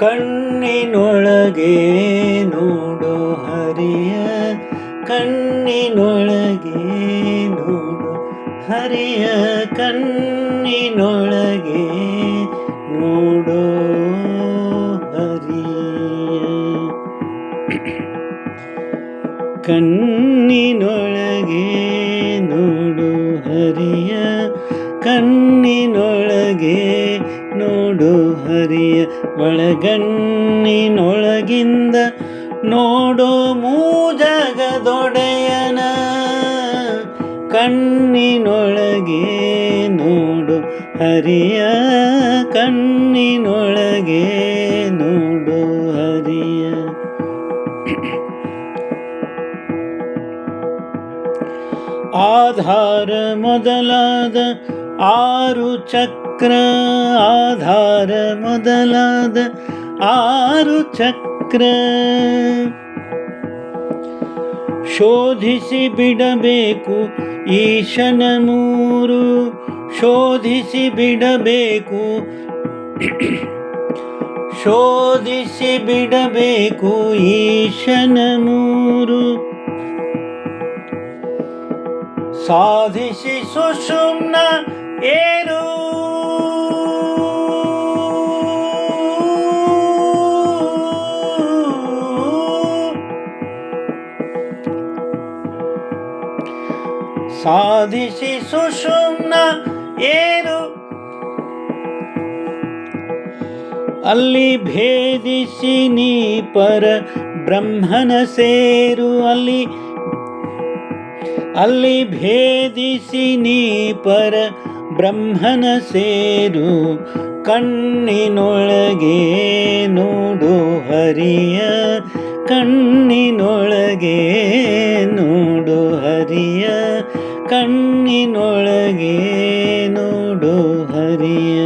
ಕಣ್ಣಿನೊಳಗೆ ನೋಡೋ ಹರಿಯ ಕಣ್ಣಿನೊಳಗೆ ನೋಡು ಹರಿಯ ಕಣ್ಣಿನೊಳಗೆ ನೋಡೋ ಹರಿಯ. ಕಣ್ಣಿನೊಳಗೆ ಒಳಗಣ್ಣಿನೊಳಗಿಂದ ನೋಡು ಮೂಜಗದೊಡೆಯನ. ಕಣ್ಣಿನೊಳಗೆ ನೋಡು ಹರಿಯ ಕಣ್ಣಿನೊಳಗೆ ನೋಡು ಹರಿಯ. ಆಧಾರ ಮೊದಲಾದ ಆರು ಚಕ್ರ ಆಧಾರ ಮೊದಲಾದ ಆರು ಚಕ್ರ. ಶೋಧಿಸಿ ಬಿಡಬೇಕು ಈಶನ ಮೂರು. ಶೋಧಿಸಿ ಬಿಡಬೇಕು. ಶೋಧಿಸಿ ಬಿಡಬೇಕು ಈಶನ ಮೂರು. ಸಾಧಿಸಿ ಸುಷುಮ್ನ ಏನು? ಸಾಧಿಸಿ ಸುಷುಮ್ನ ಏನು? ಅಲ್ಲಿ ಭೇದಿಸಿ ನೀ ಪರ ಬ್ರಹ್ಮನ ಸೇರು ಅಲ್ಲಿ. ಅಲ್ಲಿ ಭೇದಿಸಿ ನೀ ಪರ ಬ್ರಹ್ಮನ ಸೇರು ಕಣ್ಣಿನೊಳಗೆ ನೋಡು ಹರಿಯ, ಕಣ್ಣಿನೊಳಗೆ ನೋಡು ಹರಿಯ, ಕಣ್ಣಿನೊಳಗೆ ನೋಡು ಹರಿಯ.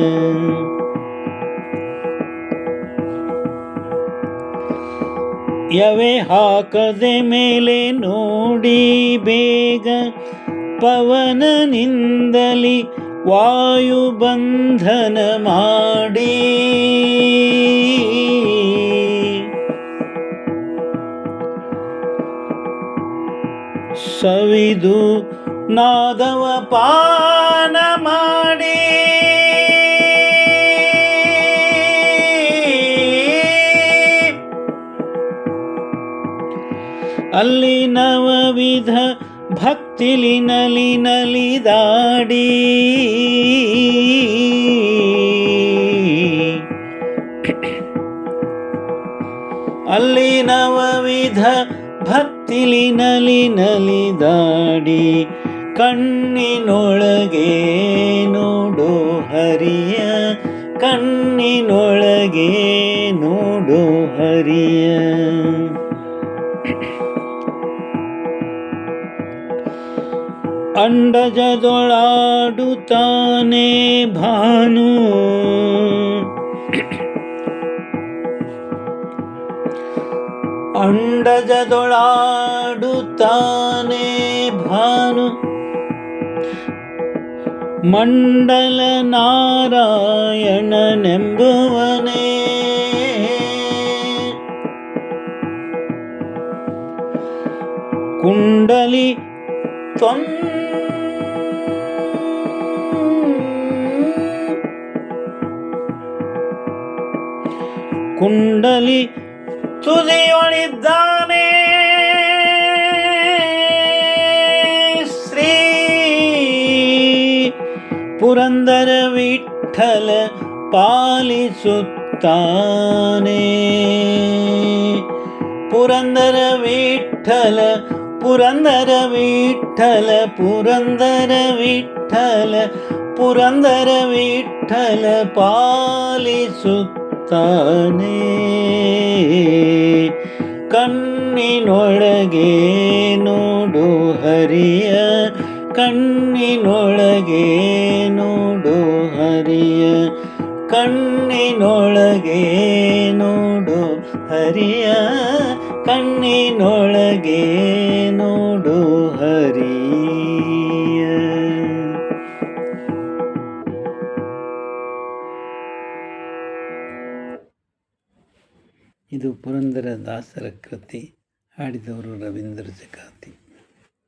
ಯವೆ ಹಾಕದೆ ಮೇಲೆ ನೋಡಿ ಬೇಗ, ಪವನನಿಂದಲಿ ವಾಯುಬಂಧನ ಮಾಡಿ. ಸವಿದು ನಾದವ ಪಾನ ಮಾಡಿ. ಅಲ್ಲಿ ನವವಿಧ ಭಕ್ತಿಲಿ ನಲಿ ನಲಿದಾಡಿ ಅಲ್ಲಿ ನವವಿಧ ಭಕ್ತಿಲಿ ನಲಿ ನಲಿದಾಡಿ ಕಣ್ಣಿನೊಳಗೆ ನೋಡು ಹರಿಯ ಕಣ್ಣಿನೊಳಗೆ ನೋಡು ಹರಿಯ. ಅಂಡಜದೊಳಾಡುತ್ತಾನೆ ಭಾನು ಅಂಡಜದೊಳಾಡುತ್ತಾನೆ ಭಾನು ಮಂಡಲ ನಾರಾಯಣನೆಂಬುವನೇ ಕುಂಡಲಿ தொன் குண்டலி துதியொழித்தானே ஸ்ரீ புரந்தர விட்டல பாலி சுத்தானே. புரந்தர விட்டல ವಿಠಲ ಪುರಂದರ ವಿಠಲ ಪುರಂದರ ವಿಠಲ ಪುರಂದರ ವಿಠಲ ಪಾಲಿಸುತ್ತಾನೆ ಕಣ್ಣಿನೊಳಗೆ ನೋಡು ಹರಿಯ ಕಣ್ಣಿನೊಳಗೆ ನೋಡು ಹರಿಯ ಕಣ್ಣಿನೊಳಗೆ ನೋಡು ಹರಿಯ ಕಣ್ಣಿನೊಳಗೆ ಇದು ಪುರಂದರ ದಾಸರ ಕೃತಿ. ಹಾಡಿದವರು ರವೀಂದ್ರ ಜಕಾತಿ